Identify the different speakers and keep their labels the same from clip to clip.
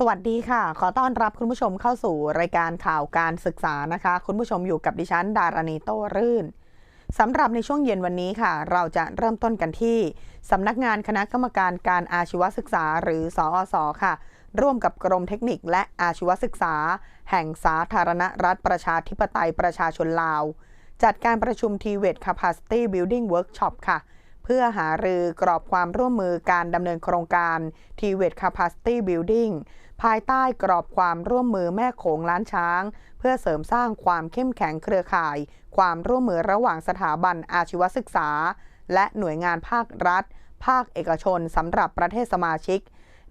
Speaker 1: สวัสดีค่ะ ขอต้อนรับคุณผู้ชมเข้าสู่รายการข่าวการศึกษานะคะ คุณผู้ชมอยู่กับดิฉัน ดารณีโต้รื่นสำหรับในช่วงเย็นวันนี้ค่ะ เราจะเริ่มต้นกันที่สำนักงานคณะกรรมการการอาชีวศึกษาหรือสอสค่ะ ร่วมกับกรมเทคนิคและอาชีวศึกษา แห่งสาธารณรัฐประชาธิปไตยประชาชนลาว จัดการประชุม t v e t Capacity Building Workshop ค่ะเพื่อหารือกรอบความร่วมมือการดำเนินโครงการ t v e t Capacity Building ภายใต้กรอบความร่วมมือแม่โขงล้านช้าง เพื่อเสริมสร้างความเข้มแข็งเครือข่าย ความร่วมมือระหว่างสถาบันอาชีวศึกษา และหน่วยงานภาครัฐ ภาคเอกชนสำหรับประเทศสมาชิก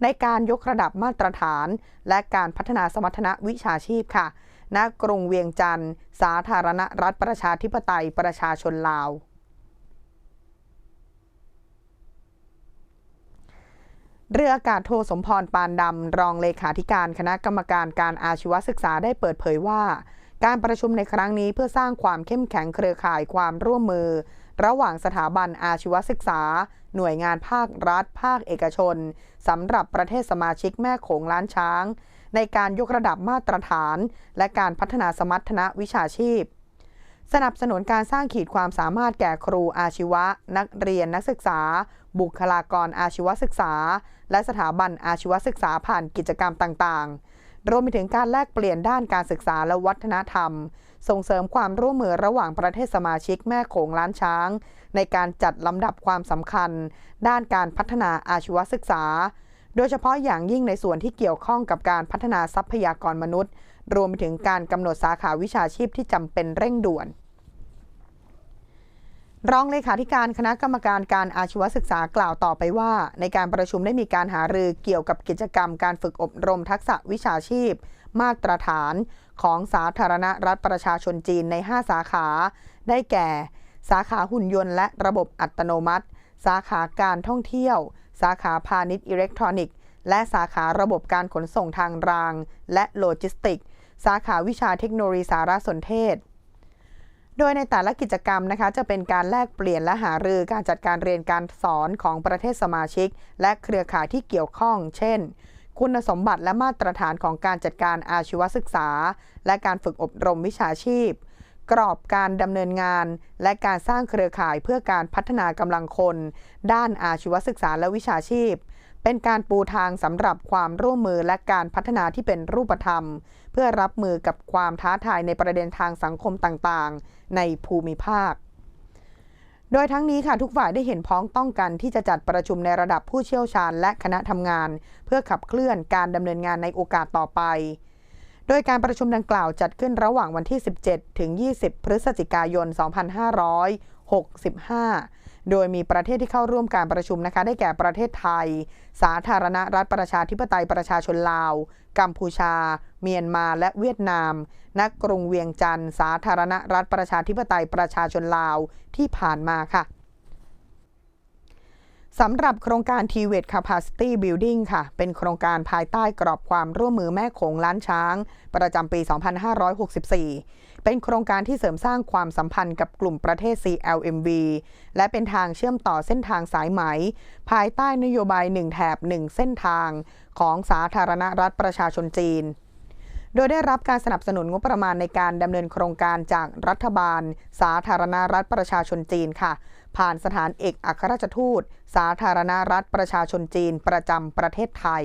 Speaker 1: ในการยกระดับมาตรฐาน และการพัฒนาสมรรถนะวิชาชีพค่ะณกรุงเวียงจันทร์ สาธารณรัฐประชาธิปไตยประชาชนลาว เรืออากาศโทสมพรปานดำ รองเลขาธิการคณะกรรมการการอาชีวศึกษาได้เปิดเผยว่า การประชุมในครั้งนี้เพื่อสร้างความเข้มแข็งเครือข่ายความร่วมมือ ระหว่างสถาบันอาชีวศึกษา หน่วยงานภาครัฐ ภาคเอกชนสำหรับประเทศสมาชิกแม่โขงล้านช้าง ในการยกระดับมาตรฐาน และการพัฒนาสมรรถนะวิชาชีพ สนับสนุนการสร้างขีดความสามารถแก่ครูอาชีวะ นักเรียนนักศึกษา บุคลากรอาชีวศึกษา และสถาบันอาชีวศึกษาผ่านกิจกรรมต่างๆ รวมไปถึงการแลกเปลี่ยนด้านการศึกษาและวัฒนธรรม ส่งเสริมความร่วมมือระหว่างประเทศสมาชิกแม่โขงล้านช้าง ในการจัดลำดับความสำคัญ ด้านการพัฒนาอาชีวศึกษา โดยเฉพาะอย่างยิ่งในส่วนที่เกี่ยวข้องกับการพัฒนาทรัพยากรมนุษย์ รวมไปถึงการกำหนดสาขาวิชาชีพที่จำเป็นเร่งด่วน รองเลขาธิการคณะกรรมการการอาชีวศึกษากล่าวต่อไปว่า ในการประชุมได้มีการหารือเกี่ยวกับกิจกรรมการฝึกอบรมทักษะวิชาชีพ มาตรฐานของสาธารณรัฐประชาชนจีนใน 5 สาขา ได้แก่ สาขาหุ่นยนต์และระบบอัตโนมัติ สาขาการท่องเที่ยว สาขาพาณิชย์อิเล็กทรอนิกส์และสาขาระบบการขนส่งทางราง และโลจิสติกส สาขาวิชาเทคโนโลยีสารสนเทศ โดยในแต่ละกิจกรรมนะคะจะเป็นการแลกเปลี่ยนและหารือการจัดการเรียนการสอนของประเทศสมาชิก และเครือข่ายที่เกี่ยวข้อง เช่น คุณสมบัติและมาตรฐานของการจัดการอาชีวศึกษา และการฝึกอบรมวิชาชีพ กรอบการดำเนินงาน และการสร้างเครือข่ายเพื่อการพัฒนากำลังคน ด้านอาชีวศึกษาและวิชาชีพ เป็นการปูทางสำหรับความร่วมมือและการพัฒนาที่เป็นรูปธรรม เพื่อรับมือกับความท้าทายในประเด็นทางสังคมต่างๆ ในภูมิภาค โดยทั้งนี้ค่ะทุกฝ่ายได้เห็นพ้องต้องกันที่จะจัดประชุมในระดับผู้เชี่ยวชาญและคณะทำงาน เพื่อขับเคลื่อนการดำเนินงานในโอกาสต่อไป โดยการประชุมดังกล่าวจัดขึ้นระหว่างวันที่ 17 ถึง 20 พฤศจิกายน 2565 โดยมีประเทศที่เข้าร่วมการประชุมนะคะ ได้แก่ประเทศไทย สาธารณรัฐประชาธิปไตยประชาชนลาว กัมพูชา เมียนมา และเวียดนามนักกรุงเวียงจันทร์ สาธารณรัฐประชาธิปไตยประชาชนลาวที่ผ่านมาค่ะ สำหรับโครงการ t v e t Capacity Building ค่ะ เป็นโครงการภายใต้กรอบความร่วมมือแม่โขงล้านช้าง ประจำปี 2564 เป็นโครงการที่เสริมสร้างความสัมพันธ์กับกลุ่มประเทศ CLMV และเป็นทางเชื่อมต่อเส้นทางสายไหม ภายใต้นโยบาย 1 แถบ 1 เส้นทาง ของสาธารณรัฐประชาชนจีน โดยได้รับการสนับสนุนงบประมาณในการดำเนินโครงการจากรัฐบาล สาธารณรัฐประชาชนจีนค่ะ ผ่านสถานเอกอัครราชทูต สาธารณรัฐประชาชนจีนประจำประเทศไทย